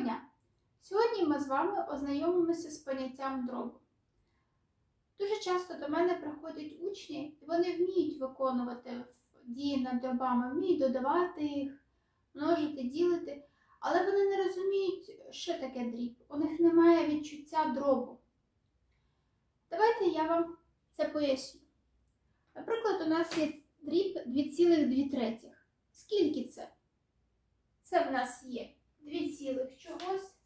Дня! Сьогодні ми з вами ознайомимося з поняттям дробу. Дуже часто до мене приходять учні, і вони вміють виконувати дії над дробами, вміють додавати їх, множити, ділити, але вони не розуміють, що таке дріб. У них немає відчуття дробу. Давайте я вам це поясню. Наприклад, у нас є дріб 2,2. Скільки це? Це в нас є 2 цілих чогось.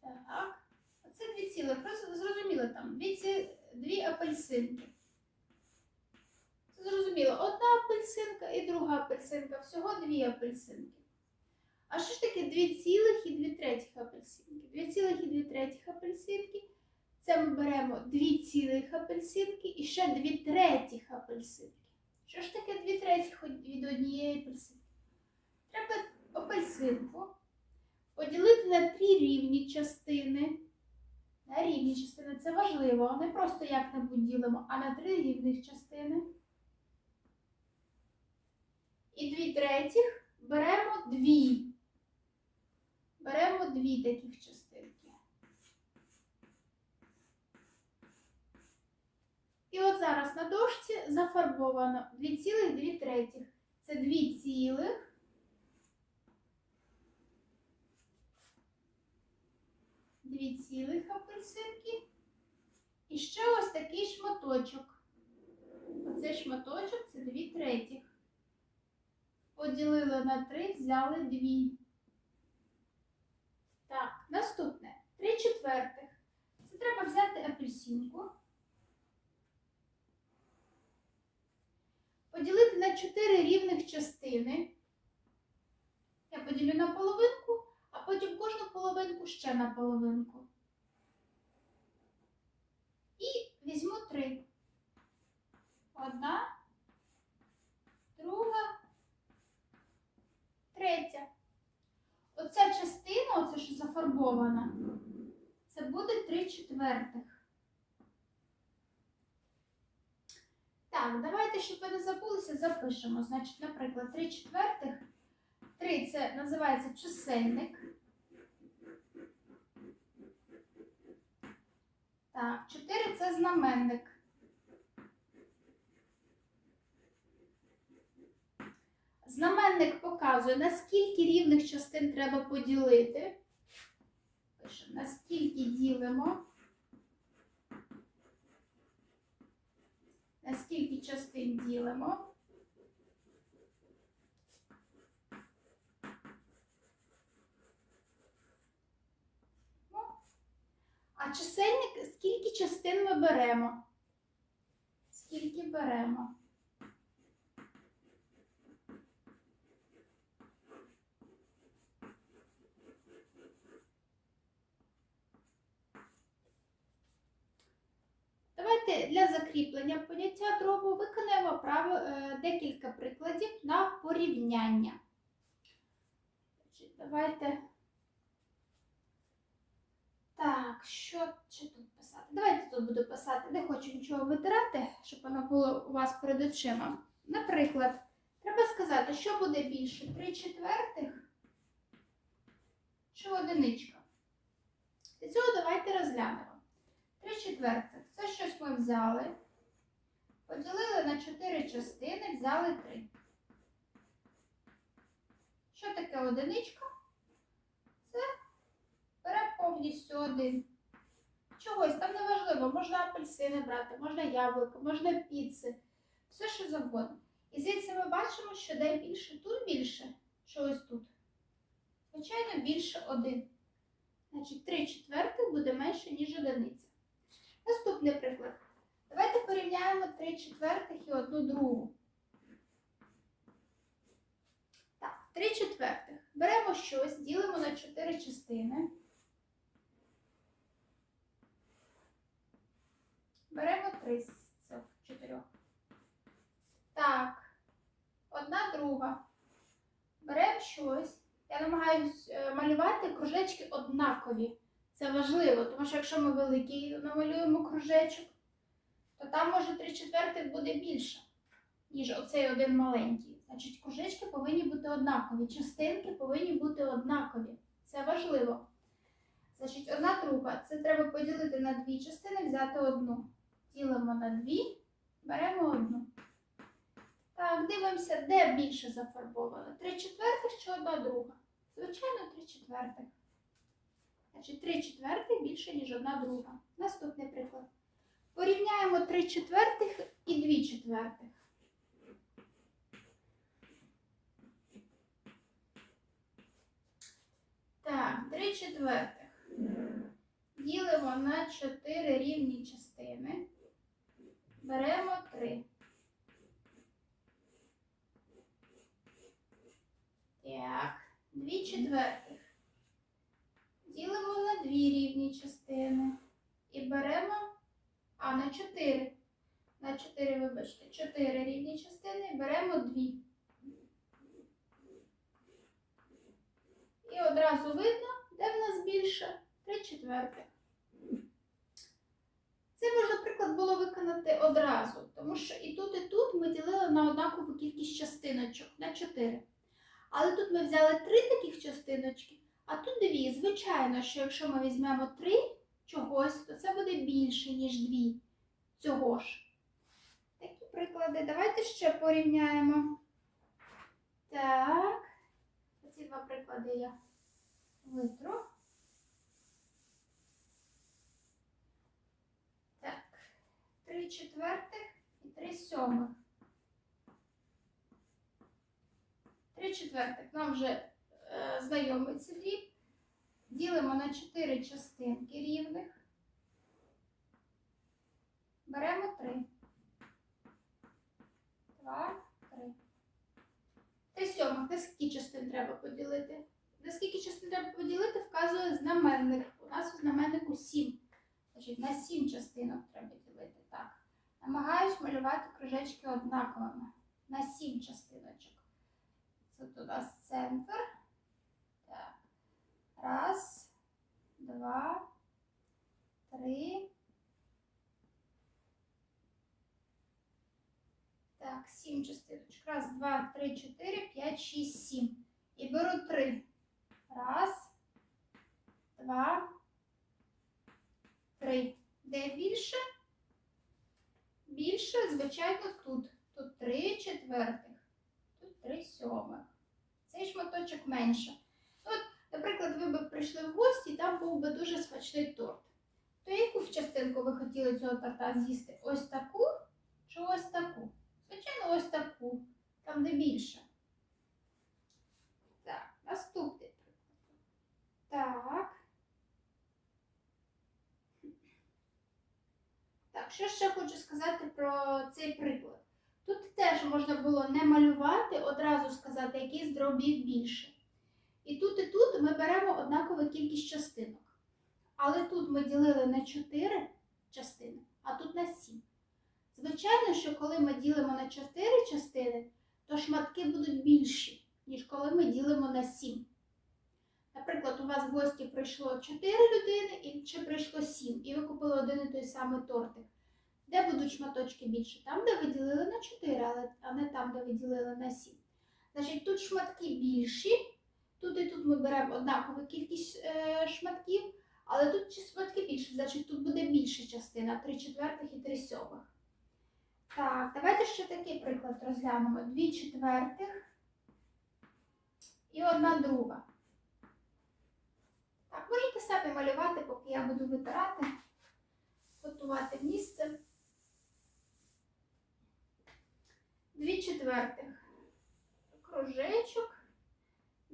Так. Оце 2 цілих. Просто зрозуміло там. Дві, ці, дві апельсинки. Зрозуміло. Одна апельсинка і друга апельсинка. Всього дві апельсинки. А що ж таке 2 цілих і 2 третіх апельсинки? 2 цілих і 2 третіх апельсинки. Це ми беремо 2 цілих апельсинки і ще 2 третіх апельсинки. Що ж таке 2 третіх від однієї апельсинки? Треба апельсинку поділити на три рівні частини. На рівні частини це важливо. Не просто як-небудь ділимо, а на три рівних частини. І 2 третіх беремо дві. Беремо дві таких частинки. І от зараз на дошці зафарбовано 2,2 третіх. Це 2 цілих. Дві цілих апельсинки. І ще ось такий шматочок. Оцей шматочок це 2 третіх. Поділили на 3, взяли 2. Так, наступне. 3 четвертих. Це треба взяти апельсинку. Поділити на 4 рівних частини. Я поділю на половинку, а потім кожну половинку ще на половинку. І візьму 3. Одна, друга, третя. Оця частина, оце що зафарбована, це буде 3 четвертих. Так, давайте, щоб ви не забулися, запишемо. Значить, наприклад, 3 четвертих. 3 це називається чисельник. Так, 4 це знаменник. Знаменник показує, наскільки рівних частин треба поділити. Пише, наскільки ділимо. Наскільки частин ділимо. А чисельник, скільки частин ми беремо? Скільки беремо? Для закріплення поняття дробу виконаємо право, е, декілька прикладів на порівняння. Давайте. Так, що ще тут писати? Давайте тут буду писати. Не хочу нічого витирати, щоб воно було у вас перед очима. Наприклад, треба сказати, що буде більше 3 четвертих чи одиничка. Для цього давайте розглянемо. 3 четвертих. Це щось ми взяли. Поділили на 4 частини, взяли 3. Що таке одиничка? Це бере повністю один. Чогось там неважливо, можна апельсини брати, можна яблуко, можна піци, все що завгодно. І звідси ми бачимо, що де більше, тут більше, що ось тут. Звичайно, більше один. Значить, 3 четвертих буде менше, ніж одиниця. Наступний приклад. Давайте порівняємо 3 четвертих і одну другу. Так, 3 четвертих. Беремо щось, ділимо на 4 частини. Беремо 3 з цих 4. Так, одна друга. Беремо щось. Я намагаюсь е, малювати кружечки однакові. Це важливо, тому що якщо ми великий намалюємо кружечок, то там може 3 четвертих буде більше. ніж оцей один маленький. Значить, кружечки повинні бути однакові, частинки повинні бути однакові. Це важливо. Значить, одна друга. Це треба поділити на дві частини, взяти одну. Ділимо на дві, беремо одну. Так, дивимося, де більше зафарбовано. Три четвертих чи одна друга? Звичайно, три четвертих. Значить, три четвертих більше, ніж одна друга. Наступний приклад. Порівняємо три четвертих і дві четвертих. Так, три четвертих. Ділимо на чотири рівні частини. Беремо три. Так, дві четвертих. Ділимо на дві рівні частини. І беремо. А, на чотири. На чотири, вибачте, чотири рівні частини. Беремо дві. І одразу видно, де в нас більше три четвертих. Це можна, наприклад, було виконати одразу, тому що і тут, і тут ми ділили на однакову кількість частиночок на 4. Але тут ми взяли три таких частиночки, а тут дві. Звичайно, що якщо ми візьмемо три чогось, то це буде більше, ніж дві цього ж. Такі приклади. Давайте ще порівняємо. Так. Ці два приклади я витру. Так, три четвертих і три сьомих. Три четвертих. Нам вже знайомий цей дріб. Ділимо на чотири частинки рівних. Беремо три. Два, три. Три сьомих. На скільки частин треба поділити? На скільки частин треба поділити, вказує знаменник. У нас у знаменнику 7. Значить, на 7 частинок треба ділити. Так. Намагаюсь малювати кружечки однаковими. На 7 частиночок. Це у нас центр. Раз, два, три. Так, 7 частиночок. Раз, два, три, чотири, п'ять, шість, сім. І беру три. Раз, два, три. Де більше? Більше, звичайно, тут. Тут три четвертих, тут три сьомих. Цей шматочок менше. Наприклад, ви б прийшли в гості, там був би дуже смачний торт. То яку частинку ви хотіли цього торта з'їсти? Ось таку чи ось таку? Звичайно, ось таку. Там де більше. Так, наступний приклад. Так. Так, що ще хочу сказати про цей приклад. Тут теж можна було не малювати, одразу сказати, який з дробів більше. І тут, і тут ми беремо однакову кількість частинок. Але тут ми ділили на 4 частини, а тут на 7. Звичайно, що коли ми ділимо на 4 частини, то шматки будуть більші, ніж коли ми ділимо на 7. Наприклад, у вас в гості прийшло 4 людини чи прийшло 7, і ви купили один і той самий тортик. Де будуть шматочки більше? Там, де ви ділили на 4, але, а не там, де ви ділили на 7. Значить, тут шматки більші, тут і тут ми беремо однакову кількість е, шматків, але тут шматки більше, значить тут буде більша частина 3 четвертих і 3 сьомих. Так, давайте ще такий приклад розглянемо. 2 четвертих і одна друга. Так, можете самі малювати, поки я буду витирати, готувати місце. 2 четвертих. Кружечок.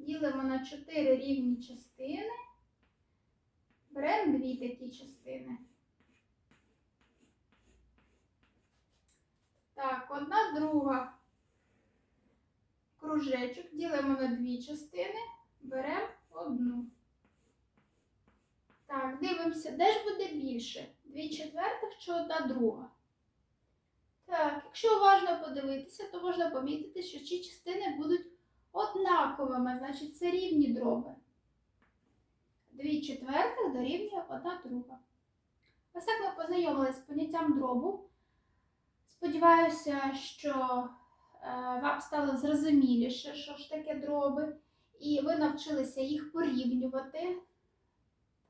Ділимо на 4 рівні частини. Беремо дві такі частини. Так, одна друга. Кружечок ділимо на дві частини, беремо одну. Так, дивимося, де ж буде більше? Дві четвертих чи одна друга? Так, якщо уважно подивитися, то можна помітити, що ці частини будуть однаковими, значить це рівні дроби. Дві четвертих дорівнює одна друга. Ось так ми познайомилися з поняттям дробу. Сподіваюся, що вам стало зрозуміліше, що ж таке дроби, і ви навчилися їх порівнювати,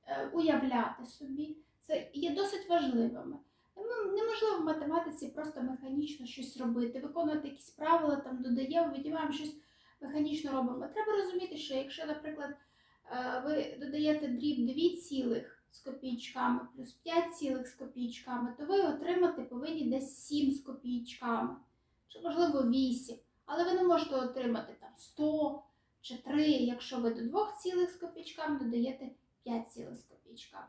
е, уявляти собі. Це є досить важливими. Ну, Неможливо в математиці просто механічно щось робити, виконувати якісь правила, там додаємо, віднімаємо щось механічно робимо. Треба розуміти, що якщо, наприклад, е, ви додаєте дріб 2 цілих з копійчками плюс 5 цілих з копійчками, то ви отримати повинні десь 7 з копійчками, чи можливо 8. Але ви не можете отримати там 100 чи 3, якщо ви до 2 цілих з копійчками додаєте 5 цілих з копійчками.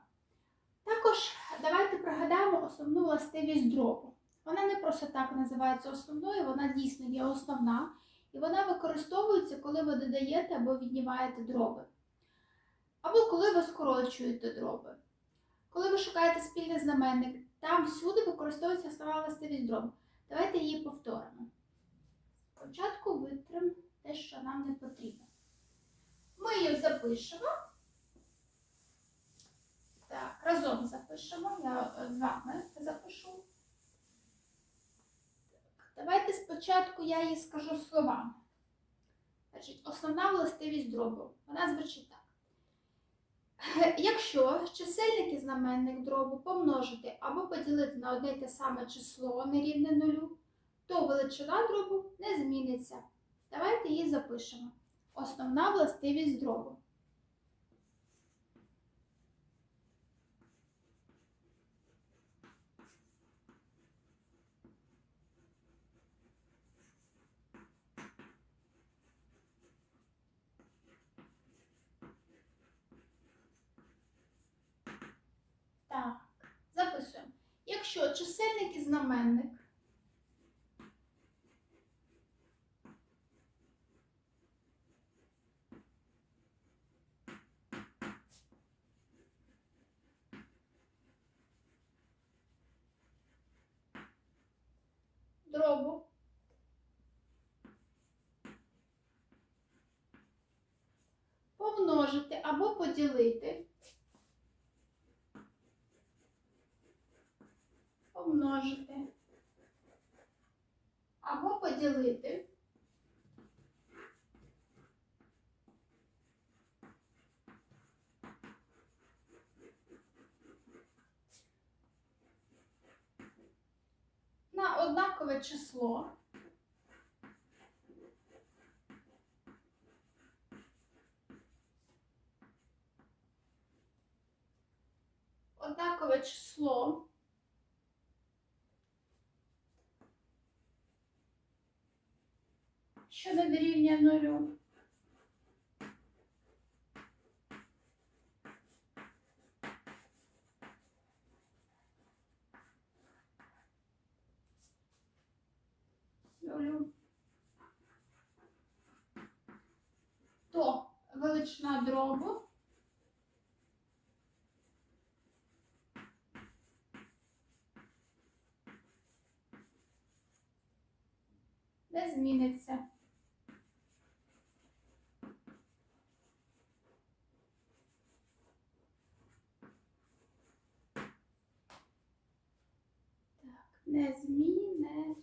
Також давайте пригадаємо основну властивість дробу. Вона не просто так називається основною, вона дійсно є основна. І вона використовується, коли ви додаєте або віднімаєте дроби. Або коли ви скорочуєте дроби. Коли ви шукаєте спільний знаменник, там всюди використовується основна властивість дробу. Давайте її повторимо. Спочатку витримо те, що нам не потрібно. Ми її запишемо. Так, разом запишемо. Я з вами запишу. Давайте спочатку я їй скажу словами. Значить, основна властивість дробу. Вона звучить так. Якщо чисельник і знаменник дробу помножити або поділити на одне те саме число нерівне нулю, то величина дробу не зміниться. Давайте її запишемо. Основна властивість дробу. Так, записуємо. Якщо чисельник і знаменник? Дробу. Помножити або поділити помножити або поділити. На однакове число. Однакове число що не дорівнює нулю. То величина дробу не зміниться. Так, не зміни.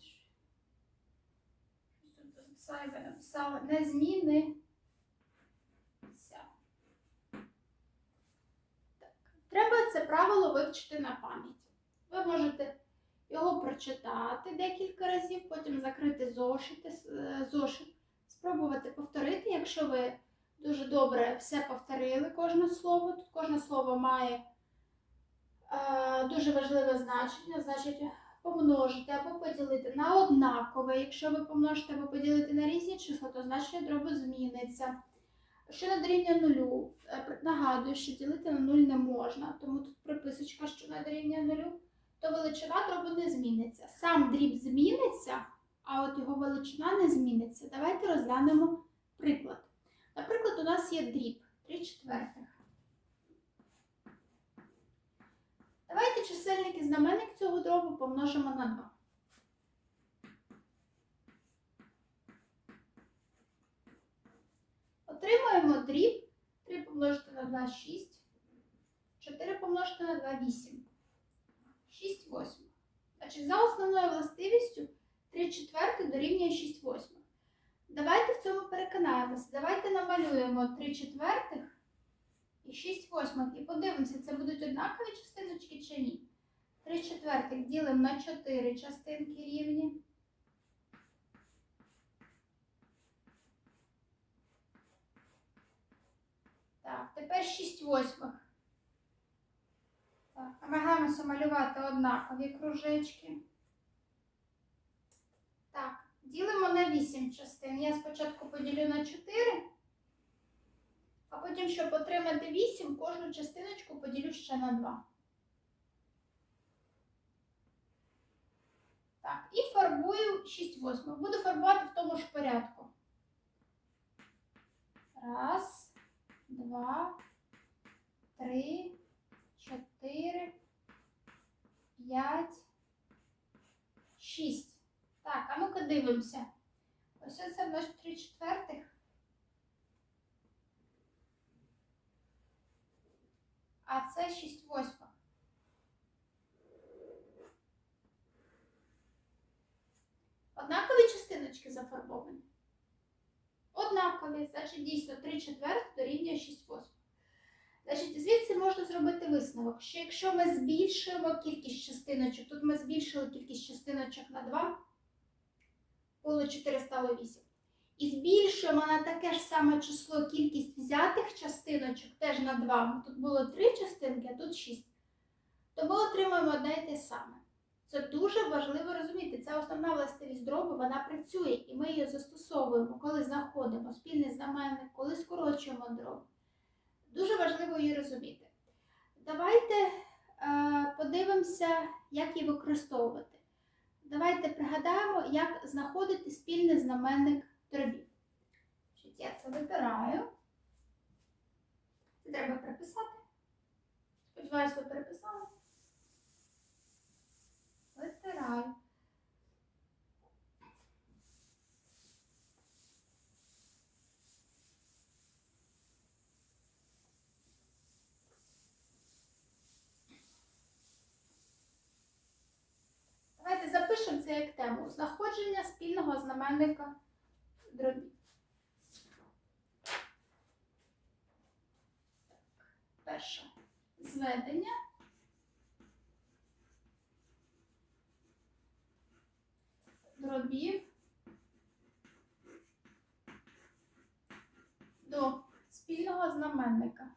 Щось тут зайве написала. Не зміни. Так. Треба це правило вивчити на пам'ять. Ви можете його прочитати декілька разів, потім закрити зошити, е, зошит, спробувати повторити, якщо ви дуже добре все повторили, кожне слово. Тут кожне слово має е, дуже важливе значення, значить помножити або поділити на однакове. Якщо ви помножите або поділите на різні числа, то значення дробу зміниться. Що на дорівнює нулю, Е, нагадую, що ділити на нуль не можна, тому тут приписочка, що на дорівнює нулю то величина дробу не зміниться. Сам дріб зміниться, а от його величина не зміниться. Давайте розглянемо приклад. Наприклад, у нас є дріб 3 четвертих. Давайте чисельник і знаменник цього дробу помножимо на 2. Отримуємо дріб 3 помножити на 2 6, 4 помножити на 2 8. 6 восьмих. Значить, за основною властивістю 3 четвертих дорівнює 6 восьмих. Давайте в цьому переконаємося. Давайте намалюємо 3 четвертих і 6 восьмих. І подивимося, це будуть однакові частиночки чи ні. 3 четвертих ділимо на 4 частинки рівні. Так, тепер 6 восьмих. Так, намагаємося малювати однакові кружечки. Так, ділимо на 8 частин. Я спочатку поділю на 4, а потім, щоб отримати 8, кожну частиночку поділю ще на 2. Так, і фарбую 6 восьмих. Буду фарбувати в тому ж порядку. Раз, два, три, чотири, п'ять, шість. Так, а ну-ка дивимося. Ось це в нас три четвертих. А це шість восьмих. Однакові частиночки зафарбовані. Однакові, значить дійсно 3 четвертих дорівнює 6 восьмих. Значить, звідси можна зробити висновок, що якщо ми збільшуємо кількість частиночок, тут ми збільшили кількість частиночок на 2, було 4 стало 8. І збільшуємо на таке ж саме число кількість взятих частиночок теж на 2. Тут було 3 частинки, а тут 6. То ми отримуємо одне і те саме. Це дуже важливо розуміти. Це основна властивість дробу, вона працює, і ми її застосовуємо, коли знаходимо спільний знаменник, коли скорочуємо дроб. Дуже важливо її розуміти. Давайте е, подивимося, як її використовувати. Давайте пригадаємо, як знаходити спільний знаменник дробів. Я це вибираю. Це треба переписати. Сподіваюсь, ви переписали. Витираю. Давайте запишемо це як тему. Знаходження спільного знаменника дробів. Перше. Зведення. Дробів до спільного знаменника.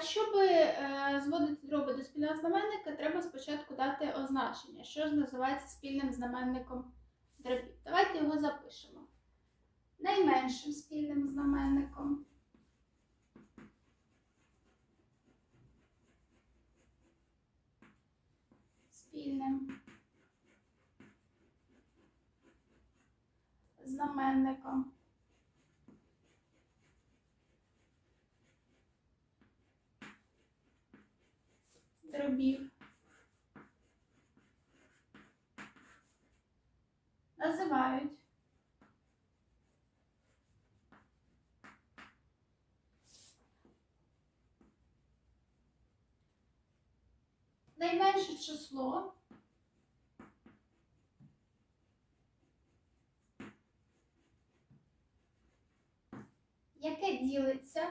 Щоб е, зводити дроби до спільного знаменника, треба спочатку дати означення, що ж називається спільним знаменником дробів. Давайте його запишемо. Найменшим спільним знаменником. Спільним знаменником. Дробів. Називають. Найменше число. Яке ділиться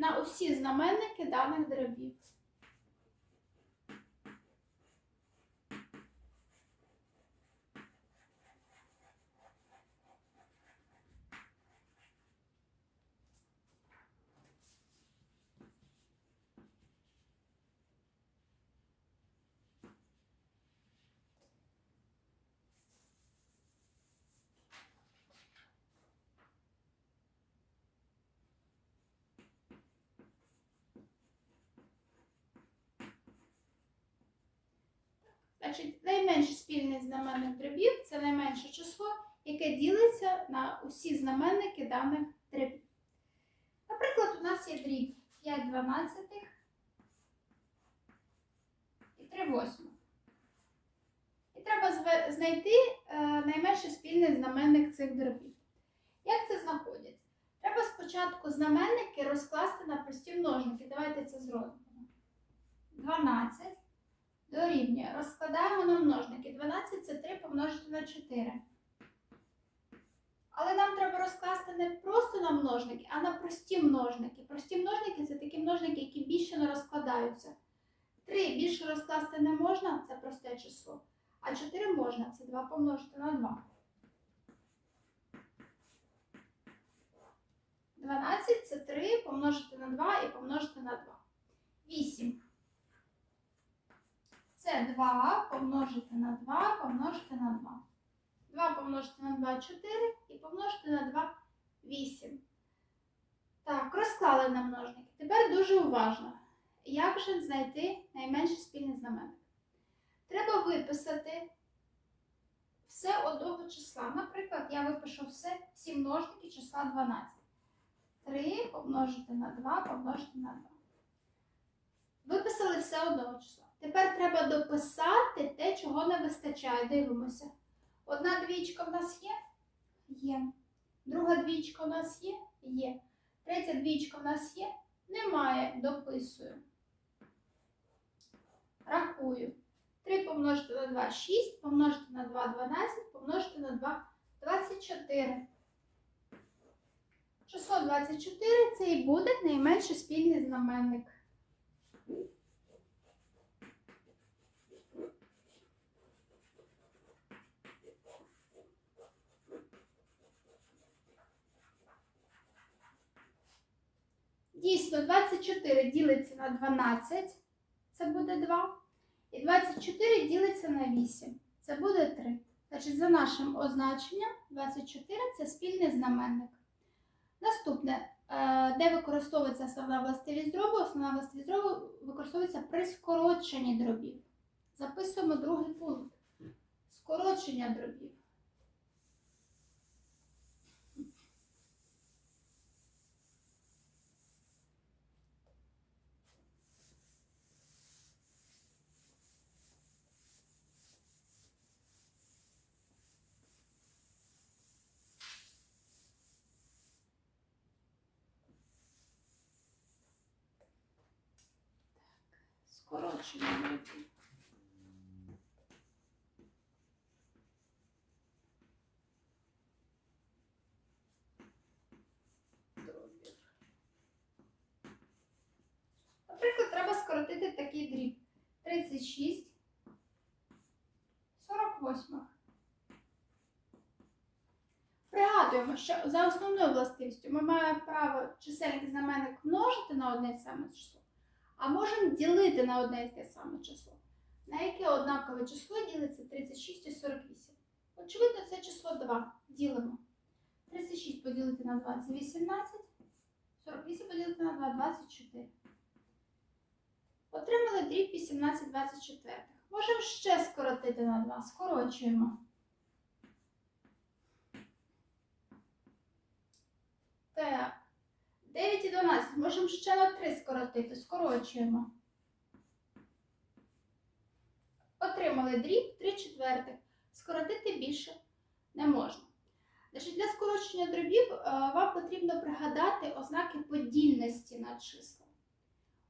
на усі знаменники даних дробів. Значить, найменший спільний знаменник дробів це найменше число, яке ділиться на усі знаменники даних дробів. Наприклад, у нас є дріб 5 дванадцятих восьмих. І треба знайти е, найменший спільний знаменник цих дробів. Як це знаходять? Треба спочатку знаменники розкласти на прості множники. Давайте це зробимо. 12 дорівнює. Розкладаємо на множники. 12 це 3 помножити на 4. Але нам треба розкласти не просто на множники, а на прості множники. Прості множники це такі множники, які більше не розкладаються. 3 більше розкласти не можна, це просте число. А 4 можна, це 2 помножити на 2. 12 це 3 помножити на 2 і помножити на 2. 8. Це 2 помножити на 2 помножити на 2. 2 помножити на 2 4 і помножити на 2 8. Так, розклали на множники. Тепер дуже уважно. Як же знайти найменший спільний знаменник? Треба виписати все одного числа. Наприклад, я випишу все, всі множники числа 12. 3 помножити на 2 помножити на 2. Виписали все одного числа. Тепер треба дописати те, чого не вистачає. Дивимося. Одна двічка в нас є? Є. Друга двічка в нас є? Є. Третя двічка в нас є? Немає. Дописую. Рахую. 3 помножити на 2 6, помножити на 2 12, помножити на 2 24. Число 24 це і буде найменший спільний знаменник. Дійсно, 24 ділиться на 12, це буде 2. І 24 ділиться на 8, це буде 3. Значить, за нашим означенням, 24 це спільний знаменник. Наступне, е, де використовується основна властивість дробу, основна властивість дробу використовується при скороченні дробів. Записуємо другий пункт. Скорочення дробів. Скорочення дробів. Дробів. Наприклад, треба скоротити такий дріб. 36 48. Пригадуємо, що за основною властивістю ми маємо право чисельник знаменник множити на одне і саме число, а можемо ділити на одне і те саме число. На яке однакове число ділиться 36 і 48? Очевидно, це число 2. Ділимо. 36 поділити на 2 це 18, 48 поділити на 2 24. Отримали дріб 18 24. Можемо ще скоротити на 2. Скорочуємо. Так. 9 і 12. Можемо ще на 3 скоротити. Скорочуємо. Отримали дріб 3 четвертих. Скоротити більше не можна. Для скорочення дробів е, вам потрібно пригадати ознаки подільності на числа.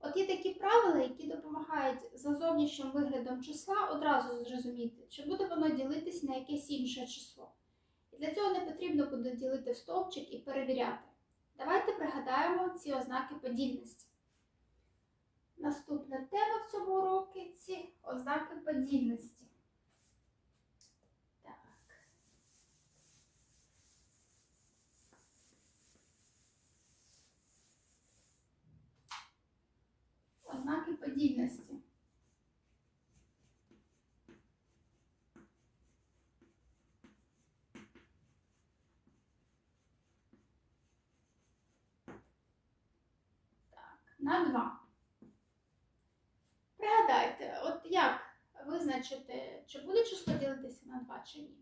От є такі правила, які допомагають за зовнішнім виглядом числа одразу зрозуміти, чи буде воно ділитись на якесь інше число. І для цього не потрібно буде ділити стовпчик і перевіряти. Давайте пригадаємо ці ознаки подільності. Наступна тема в цьому уроці – ці ознаки подільності. Так. Ознаки подільності. Так, на 2. Пригадайте, от як визначити, чи буде число ділитися на 2 чи ні.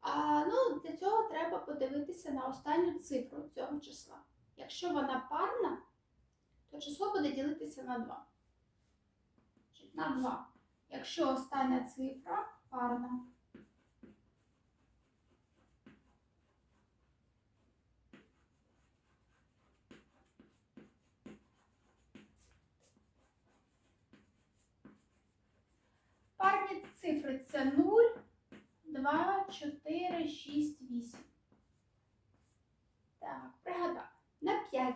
А, ну, для цього треба подивитися на останню цифру цього числа. Якщо вона парна, то число буде ділитися на 2. на 2. Якщо остання цифра парна. Цифри це 0, 2, 4, 6, 8. Так, пригадав. На 5.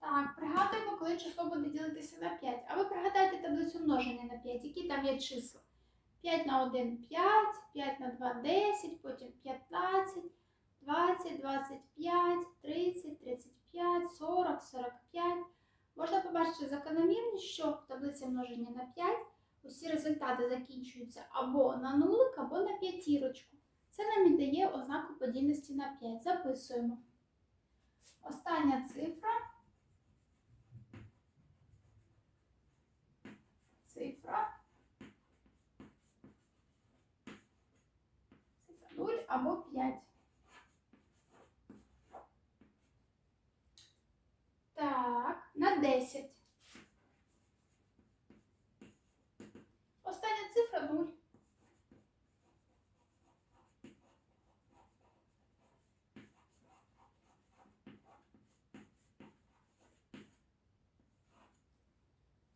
Так, пригадуємо, коли число буде ділитися на 5. А ви пригадайте таблицю множення на 5, які там є числа. 5 на 1 5, 5 на 2 10, потім 15, 20, 25, 30, 35, 40, 45. Можна побачити закономірність, що в таблиці множення на 5 усі результати закінчуються або на нулик, або на п'ятірочку. Це нам і дає ознаку подільності на 5. Записуємо. Остання цифра. Цифра. Цифра 0 або 5. Так, на 10. Остання цифра 0.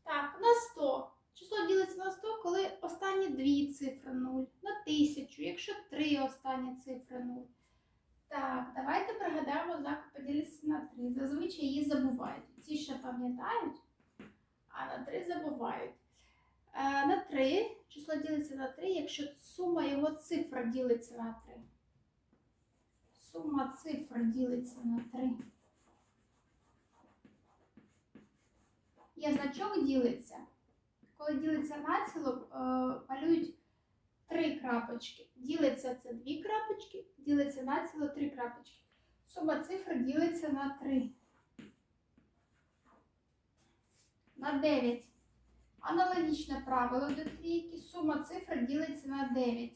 Так, на 100. Число ділиться на 100, коли останні дві цифри 0. На 1000, якщо три останні цифри 0. Так, давайте пригадаємо знаку поділитися на 3. Зазвичай її забувають. Ці ще пам'ятають, а на 3 забувають. Е, на 3 число ділиться на 3, якщо сума його цифр ділиться на 3. Сума цифр ділиться на 3. Є значок ділиться. Коли ділиться націло, е, малюють три крапочки. Ділиться це дві крапочки, ділиться націло три крапочки. Сума цифр ділиться на 3. На 9. Аналогічне правило до трійки. Сума цифр ділиться на 9.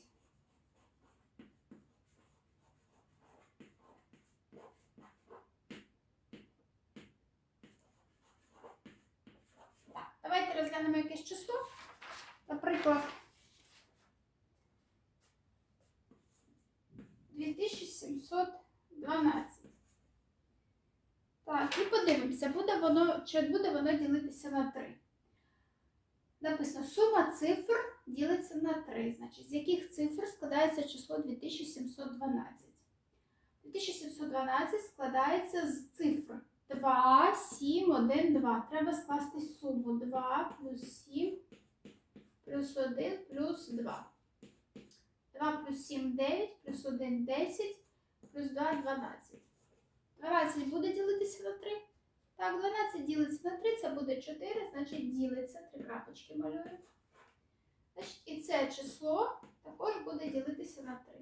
Так, давайте розглянемо якесь число. Наприклад, 2712. Так, і подивимося, буде воно, чи буде воно ділитися на 3. Написано, сума цифр ділиться на 3. Значить, з яких цифр складається число 2712? 2712 складається з цифр 2, 7, 1, 2. Треба скласти суму 2 плюс 7 плюс 1 плюс 2. 2 плюс 7 9, плюс 1 10, плюс 2 12. 12 буде ділитися на 3. Так, 12 ділиться на 3, це буде 4, значить ділиться. Три крапочки малюємо. Значить, і це число також буде ділитися на 3.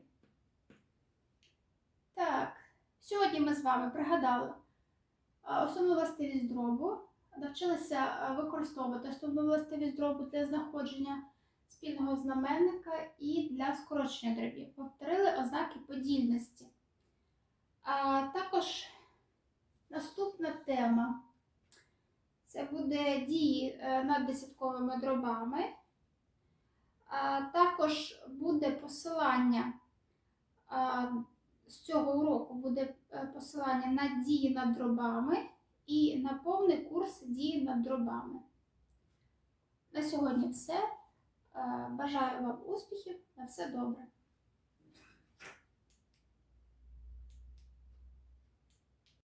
Так, сьогодні ми з вами пригадали основну властивість дробу, навчилися використовувати основну властивість дробу для знаходження спільного знаменника і для скорочення дробів. Повторили ознаки подільності. А також наступна тема це буде дії е, над десятковими дробами. Також буде посилання з цього уроку буде е, посилання на дії над дробами і на повний курс дії над дробами. На сьогодні все. Е, Бажаю вам успіхів. На все добре.